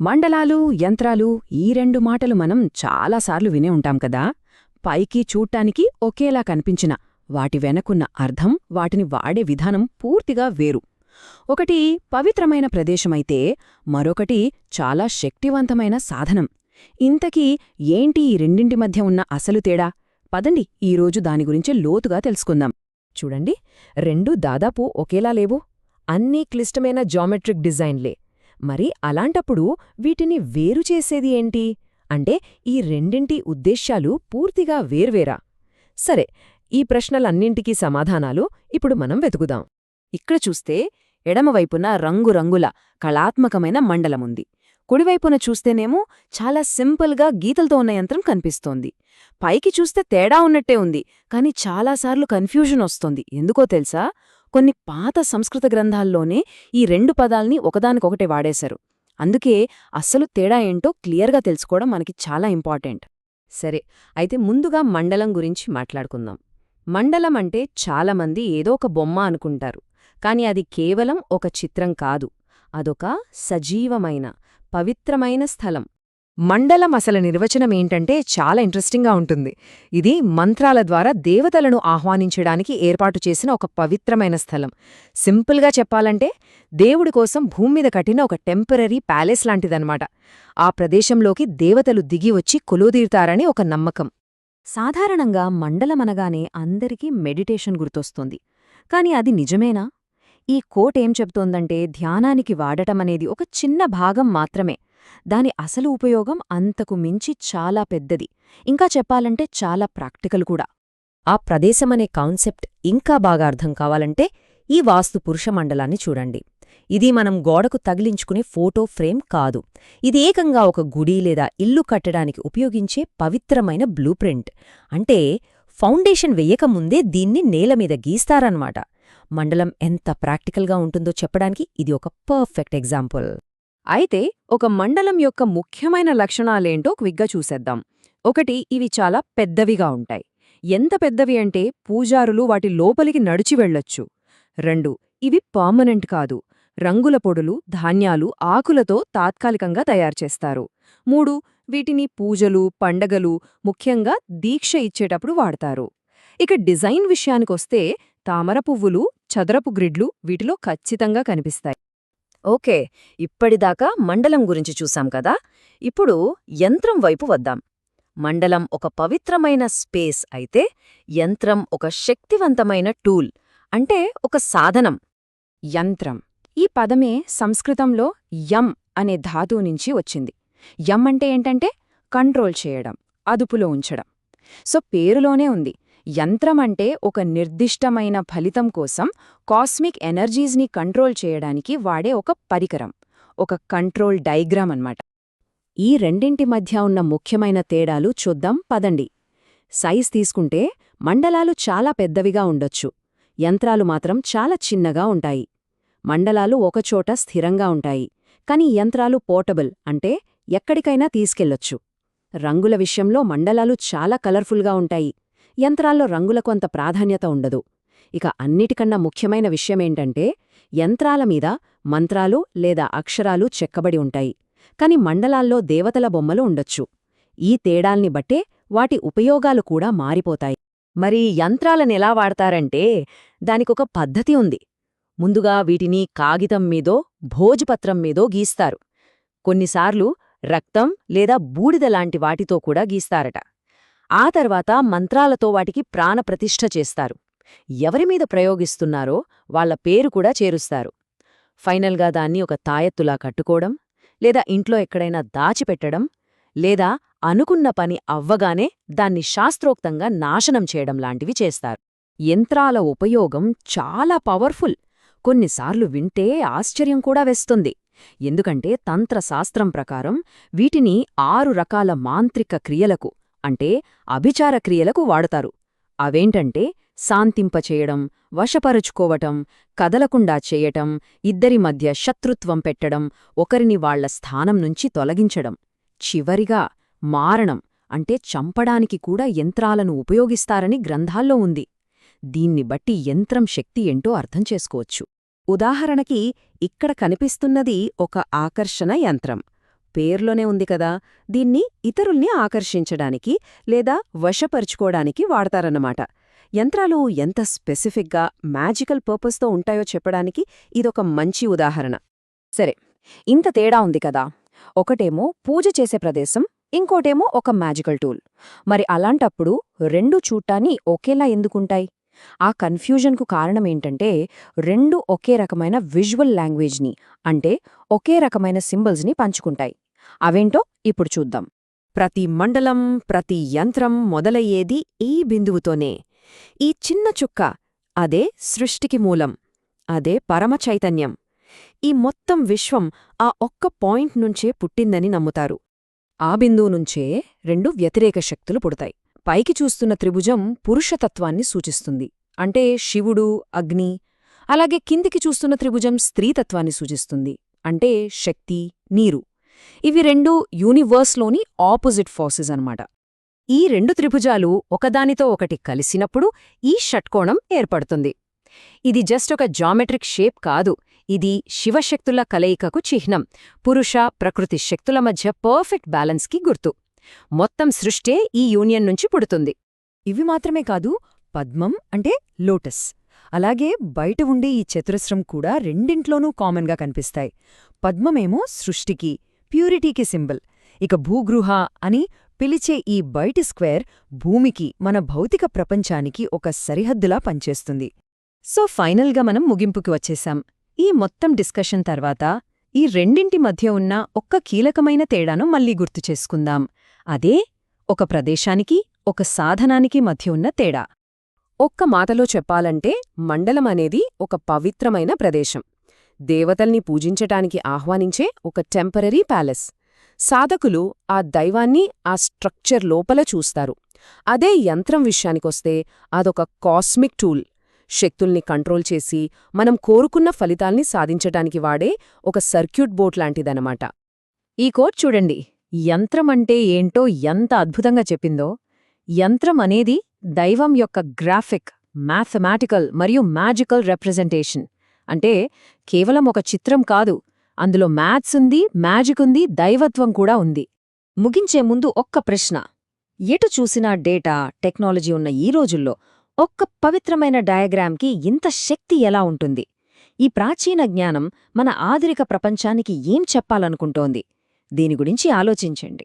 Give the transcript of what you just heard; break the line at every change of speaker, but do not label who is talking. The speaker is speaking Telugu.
మండలాలు యంత్రాలు ఈ రెండు మాటలు మనం చాలాసార్లు వినే ఉంటాం కదా. పైకి చూడ్టానికి ఒకేలా కనిపించిన వాటి వెనకున్న అర్థం వాటిని వాడే విధానం పూర్తిగా వేరు. ఒకటి పవిత్రమైన ప్రదేశమైతే మరొకటి చాలా శక్తివంతమైన సాధనం. ఇంతకీ ఏంటి ఈ రెండింటి మధ్య ఉన్న అసలు తేడా? పదండి ఈరోజు దాని గురించి లోతుగా తెలుసుకుందాం.
చూడండి రెండు దాదాపు ఒకేలా లేవు. అన్నీ క్లిష్టమైన జామెట్రిక్ డిజైన్లే. మరి అలాంటప్పుడు వీటిని వేరు చేసేది ఏంటి? అంటే ఈ రెండింటి ఉద్దేశ్యాలు పూర్తిగా వేర్వేరా? సరే ఈ ప్రశ్నలన్నింటికీ సమాధానాలు ఇప్పుడు మనం వెతుకుదాం.
ఇక్కడ చూస్తే ఎడమవైపున రంగురంగుల కళాత్మకమైన మండలముంది. కుడివైపున చూస్తేనేమో చాలా సింపుల్గా గీతలతో ఉన్న యంత్రం కనిపిస్తోంది. పైకి చూస్తే తేడా ఉన్నట్టే ఉంది కాని చాలాసార్లు కన్ఫ్యూజన్ వస్తోంది. ఎందుకో తెలుసా? కొన్ని పాత సంస్కృత గ్రంథాల్లోనే ఈ రెండు పదాల్ని ఒకదానికొకటే వాడేశారు. అందుకే అస్సలు తేడా ఏంటో క్లియర్గా తెలుసుకోవడం మనకి చాలా ఇంపార్టెంట్.
సరే అయితే ముందుగా మండలం గురించి మాట్లాడుకుందాం. మండలం అంటే చాలామంది ఏదో ఒక బొమ్మ అనుకుంటారు కాని అది కేవలం ఒక చిత్రం కాదు. అదొక సజీవమైన పవిత్రమైన స్థలం. మండలం అసలు నిర్వచనం ఏంటంటే చాలా ఇంట్రెస్టింగ్గా ఉంటుంది. ఇది మంత్రాల ద్వారా దేవతలను ఆహ్వానించడానికి ఏర్పాటు చేసిన ఒక పవిత్రమైన స్థలం. సింపుల్గా చెప్పాలంటే దేవుడి కోసం భూమి మీద కట్టిన ఒక టెంపరీ ప్యాలెస్ లాంటిదన్నమాట. ఆ ప్రదేశంలోకి దేవతలు దిగి వచ్చి కొలువుదీరుతారని ఒక నమ్మకం. సాధారణంగా మండలమనగానే అందరికీ మెడిటేషన్ గుర్తొస్తుంది. కాని అది నిజమేనా? ఈ కోట్ ఏం చెప్తోందంటే ధ్యానానికి వాడటమనేది ఒక చిన్న భాగం మాత్రమే. దాని అసలు ఉపయోగం అంతకు మించి చాలా పెద్దది. ఇంకా చెప్పాలంటే చాలా ప్రాక్టికల్ కూడా. ఆ ప్రదేశమనే కాన్సెప్ట్ ఇంకా బాగా అర్థం కావాలంటే ఈ వాస్తు పురుష మండలాన్ని చూడండి. ఇది మనం గోడకు తగిలించుకునే ఫోటో ఫ్రేమ్ కాదు. ఇది ఏకంగా ఒక గుడి లేదా ఇల్లు కట్టడానికి ఉపయోగించే పవిత్రమైన బ్లూప్రింట్ అంటే ఫౌండేషన్ వెయ్యకముందే దీన్ని నేలమీద గీస్తారన్నమాట. మండలం ఎంత ప్రాక్టికల్గా ఉంటుందో చెప్పడానికి ఇది ఒక పర్ఫెక్ట్ ఎగ్జాంపుల్. అయితే ఒక మండలం యొక్క ముఖ్యమైన లక్షణాలేంటో క్విగ్గా చూసేద్దాం. ఒకటి ఇవి చాలా పెద్దవిగా ఉంటాయి. ఎంత పెద్దవి అంటే పూజారులు వాటి లోపలికి నడిచి వెళ్ళొచ్చు. రెండు ఇవి పర్మనెంట్ కాదు. రంగుల పొడులు ధాన్యాలు ఆకులతో తాత్కాలికంగా తయారుచేస్తారు మూడు వీటిని పూజలు పండగలు ముఖ్యంగా దీక్ష ఇచ్చేటప్పుడు వాడతారు. ఇక డిజైన్ విషయానికొస్తే తామర పువ్వులు చదరపు గ్రిడ్లు వీటిలో ఖచ్చితంగా కనిపిస్తాయి. ఓకే ఇప్పటిదాకా మండలం గురించి చూసాం కదా? ఇప్పుడు యంత్రం వైపు వద్దాం. మండలం ఒక పవిత్రమైన స్పేస్ అయితే యంత్రం ఒక శక్తివంతమైన టూల్ అంటే ఒక సాధనం.
యంత్రం. ఈ పదమే సంస్కృతంలో యం అనే ధాతువు నుంచి వచ్చింది. యం అంటే ఏంటంటే కంట్రోల్ చేయడం అదుపులో ఉంచడం. సో పేరులోనే ఉంది. యంత్రం అంటే ఒక నిర్దిష్టమైన ఫలితం కోసం కాస్మిక్ ఎనర్జీస్ని కంట్రోల్ చేయడానికి వాడే ఒక పరికరం ఒక కంట్రోల్ డైగ్రామ్ అన్నమాట. ఈ రెండింటి మధ్య ఉన్న ముఖ్యమైన తేడాలు చూద్దాం పదండి. సైజ్ తీసుకుంటే మండలాలు చాలా పెద్దవిగా ఉండొచ్చు. యంత్రాలు మాత్రం చాలా చిన్నగా ఉంటాయి. మండలాలు ఒకచోట స్థిరంగా ఉంటాయి. కాని యంత్రాలు పోర్టబుల్ అంటే ఎక్కడికైనా తీసుకెళ్ళొచ్చు రంగుల విషయంలో మండలాలు చాలా కలర్ఫుల్గా ఉంటాయి. యంత్రాల్లో రంగులకు అంత ప్రాధాన్యత ఉండదు. ఇక అన్నిటికన్నా ముఖ్యమైన విషయమేంటంటే యంత్రాల మీద మంత్రాలు లేదా అక్షరాలు చెక్కబడి ఉంటాయి. కాని మండలాల్లో దేవతల బొమ్మలు ఉండొచ్చు. ఈ తేడాల్ని బట్టే వాటి ఉపయోగాలు కూడా మారిపోతాయి. మరి యంత్రాలనెలా వాడతారంటే దానికొక పద్ధతి ఉంది. ముందుగా వీటిని కాగితం మీదో భోజపత్రం మీదో గీస్తారు. కొన్నిసార్లు రక్తం లేదా బూడిద లాంటి వాటితో కూడా గీస్తారట. ఆ తర్వాత మంత్రాలతో వాటికి ప్రాణప్రతిష్ఠ చేస్తారు. ఎవరిమీద ప్రయోగిస్తున్నారో వాళ్ళ పేరు కూడా చేరుస్తారు. ఫైనల్గా దాన్ని ఒక తాయెత్తులా కట్టుకోవడం లేదా ఇంట్లో ఎక్కడైనా దాచిపెట్టడం లేదా అనుకున్న పని అవ్వగానే దాన్ని శాస్త్రోక్తంగా నాశనం చేయడం లాంటివి చేస్తారు. యంత్రాల ఉపయోగం చాలా పవర్ఫుల్. కొన్నిసార్లు వింటే ఆశ్చర్యం కూడా వేస్తుంది. ఎందుకంటే తంత్రశాస్త్రం ప్రకారం వీటిని ఆరు రకాల మాంత్రిక క్రియలకు అంటే అభిచార క్రియలకు వాడతారు. అవేంటంటే శాంతింపచేయడం వశపరుచుకోవటం కదలకుండా చేయటం ఇద్దరి మధ్య శత్రుత్వం పెట్టడం ఒకరిని వాళ్ళ స్థానం నుంచి తొలగించడం చివరిగా మారణం అంటే చంపడానికి కూడా యంత్రాలను ఉపయోగిస్తారని గ్రంథాల్లో ఉంది. దీన్ని బట్టి యంత్రం శక్తి ఏంటో అర్థం చేసుకోవచ్చు. ఉదాహరణకి ఇక్కడ కనిపిస్తున్నది ఒక ఆకర్షణ యంత్రం.
పేర్లోనే ఉంది కదా దీన్ని ఇతరుల్ని ఆకర్షించడానికి లేదా వశపరుచుకోవడానికి వాడతారన్నమాట. యంత్రాలు ఎంత స్పెసిఫిక్గా మ్యాజికల్ పర్పస్తో ఉంటాయో చెప్పడానికి ఇదొక మంచి ఉదాహరణ.
సరే ఇంత తేడా ఉంది కదా. ఒకటేమో పూజ చేసే ప్రదేశం ఇంకోటేమో ఒక మ్యాజికల్ టూల్. మరి అలాంటప్పుడు రెండు చూట్టాన్ని ఒకేలా ఎందుకుంటాయి? ఆ కన్ఫ్యూజన్కు కారణమేంటంటే రెండు ఒకే రకమైన విజువల్ లాంగ్వేజ్ని అంటే ఒకే రకమైన సింబల్స్ని పంచుకుంటాయి. అవేంటో ఇప్పుడు చూద్దాం.
ప్రతి మండలం ప్రతి యంత్రం మొదలయ్యేది ఈ బిందువుతోనే. ఈ చిన్న చుక్క అదే సృష్టికి మూలం అదే పరమచైతన్యం ఈ మొత్తం విశ్వం ఆ ఒక్క పాయింట్ నుంచే పుట్టిందని నమ్ముతారు.
ఆ బిందువు నుంచే రెండు వ్యతిరేక శక్తులు పుడతాయి. పైకి చూస్తున్న త్రిభుజం పురుషతత్వాన్ని సూచిస్తుంది. అంటే శివుడు అగ్ని అలాగే కిందికి చూస్తున్న త్రిభుజం స్త్రీతత్వాన్ని సూచిస్తుంది. అంటే శక్తి నీరు. ఇవి రెండు యూనివర్స్లోని ఆపోజిట్ ఫోర్సెస్ అన్నమాట. ఈ రెండు త్రిభుజాలు ఒకదానితో ఒకటి కలిసినప్పుడు ఈ షట్కోణం ఏర్పడుతుంది. ఇది జస్ట్ ఒక జామెట్రిక్ షేప్ కాదు ఇది శివశక్తుల కలయికకు చిహ్నం పురుష ప్రకృతి శక్తుల మధ్య పర్ఫెక్ట్ బ్యాలెన్స్కి గుర్తు. మొత్తం సృష్టే ఈ యూనియన్ నుంచి పుడుతుంది.
ఇవి మాత్రమే కాదు పద్మం అంటే లోటస్. అలాగే బయట ఉండే ఈ చతురస్రం కూడా రెండింట్లోనూ కామన్గా కనిపిస్తాయి. పద్మమేమో సృష్టికి ప్యూరిటీకి సింబల్. ఇక భూగృహ అని పిలిచే ఈ బయటి స్క్వేర్ భూమికి మన భౌతిక ప్రపంచానికి ఒక సరిహద్దులా పనిచేస్తుంది. సో ఫైనల్గా మనం ముగింపుకి వచ్చేశాం. ఈ మొత్తం డిస్కషన్ తర్వాత ఈ రెండింటి మధ్య ఉన్న ఒక్క కీలకమైన తేడాను మళ్ళీ గుర్తు చేసుకుందాం. అదే ఒక ప్రదేశానికి ఒక సాధనానికి మధ్య ఉన్న తేడా.
ఒక్క మాటలో చెప్పాలంటే మండలం అనేది ఒక పవిత్రమైన ప్రదేశం. దేవతల్ని పూజించటానికి ఆహ్వానించే ఒక టెంపరరీ ప్యాలెస్. సాధకులు ఆ దైవాన్ని ఆ స్ట్రక్చర్ లోపల చూస్తారు. అదే యంత్రం విషయానికొస్తే అదొక కాస్మిక్ టూల్. శక్తుల్ని కంట్రోల్ చేసి మనం కోరుకున్న ఫలితాల్ని సాధించటానికి వాడే ఒక సర్క్యూట్ బోట్ లాంటిదనమాట
ఈ కోట్ చూడండి. యంత్రం అంటే ఏంటో ఎంత అద్భుతంగా చెప్పిందో. యంత్రం అనేది దైవం యొక్క గ్రాఫిక్ మ్యాథమెటికల్ మరియు మ్యాజికల్ రిప్రజెంటేషన్. అంటే కేవలం ఒక చిత్రం కాదు అందులో మ్యాథ్స్ ఉంది మ్యాజిక్ ఉంది దైవత్వం కూడా ఉంది. ముగించే ముందు ఒక్క ప్రశ్న. ఎటు చూసినా డేటా టెక్నాలజీ ఉన్న ఈ రోజుల్లో ఒక్క పవిత్రమైన డయాగ్రామ్కి ఇంత శక్తి ఎలా ఉంటుంది? ఈ ప్రాచీన జ్ఞానం మన ఆధునిక ప్రపంచానికి ఏం చెప్పాలనుకుంటోంది? దీని గురించి ఆలోచించండి.